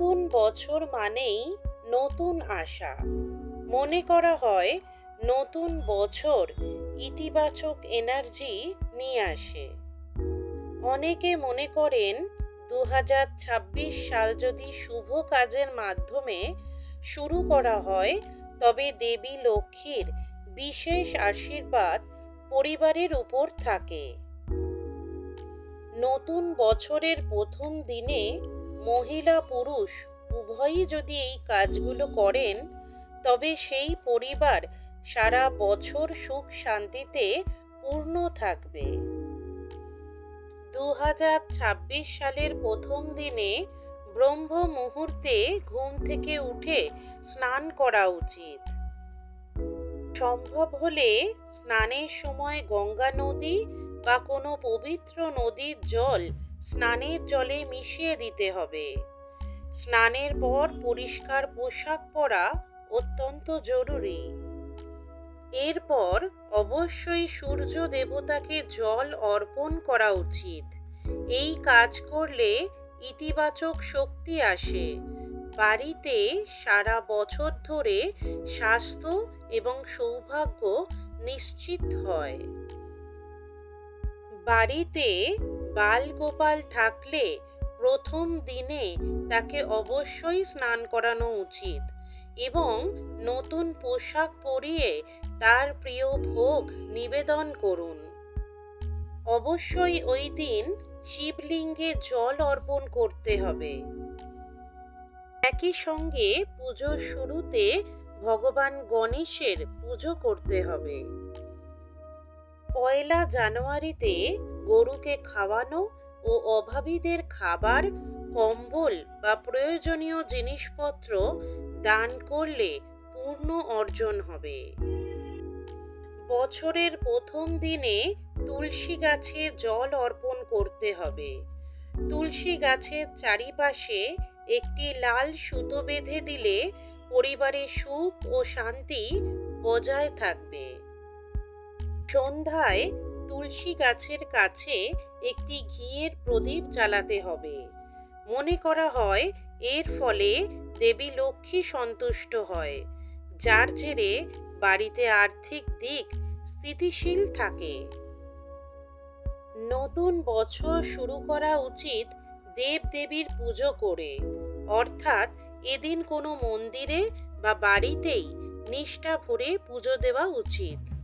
নতুন বছর মানেই নতুন আশা। মনে করা হয়, নতুন বছর ইতিবাচক এনার্জি নিয়ে আসে। অনেকে মনে করেন দু হাজার ছাব্বিশ সাল যদি শুভ কাজের মাধ্যমে শুরু করা হয়, তবে দেবী লক্ষ্মীর বিশেষ আশীর্বাদ পরিবারের উপর থাকে। নতুন বছরের প্রথম দিনে মহিলা পুরুষ উভয়ই যদি এই কাজগুলো করেন, তবে সেই পরিবার সারা বছর সুখ শান্তিতে পূর্ণ থাকবে। দু হাজার ছাব্বিশ সালের প্রথম দিনে ব্রহ্ম মুহূর্তে ঘুম থেকে উঠে স্নান করা উচিত। সম্ভব হলে স্নানের সময় গঙ্গা নদী বা কোনো পবিত্র নদীর জল স্নানের জলে মিশিয়ে দিতে হবে। স্নানের পর পরিষ্কার পোশাক পরা অত্যন্ত জরুরি। এরপর অবশ্যই সূর্য দেবতাকে জল অর্পণ করা উচিত। এই কাজ করলে ইতিবাচক শক্তি আসে। বাড়িতে সারা বছর ধরে স্বাস্থ্য এবং সৌভাগ্য নিশ্চিত হয়। বাড়িতে বালগোপাল থাকলে প্রথম দিনে তাকে অবশ্যই স্নান করানো উচিত এবং নতুন পোশাক পরিয়ে তার প্রিয় ভোগ নিবেদন করুন। অবশ্যই ওই দিন শিবলিঙ্গে জল অর্পণ করতে হবে। একই সঙ্গে পুজোর শুরুতে ভগবান গণেশের পুজো করতে হবে। পয়লা জানুয়ারিতে গরুকে খাওয়ানো ও অভাবীদের খাবার, কম্বল বা প্রয়োজনীয় জিনিসপত্র দান করলে পূর্ণ অর্জন হবে। বছরের প্রথম দিনে তুলসী গাছে জল অর্পণ করতে হবে। তুলসী গাছের চারিপাশে একটি লাল সুতো বেঁধে দিলে পরিবারে সুখ ও শান্তি বজায় থাকবে। সন্ধ্যায় তুলসী গাছের কাছে একটি ঘিয়ের প্রদীপ জ্বালাতে হবে। মনে করা হয়, এর ফলে দেবী লক্ষ্মী সন্তুষ্ট হয়, যার জেরে বাড়িতে আর্থিক দিক স্থিতিশীল থাকে। নতুন বছর শুরু করা উচিত দেব দেবীর পুজো করে, অর্থাৎ এদিন কোনো মন্দিরে বা বাড়িতেই নিষ্ঠা ভরে পুজো দেওয়া উচিত।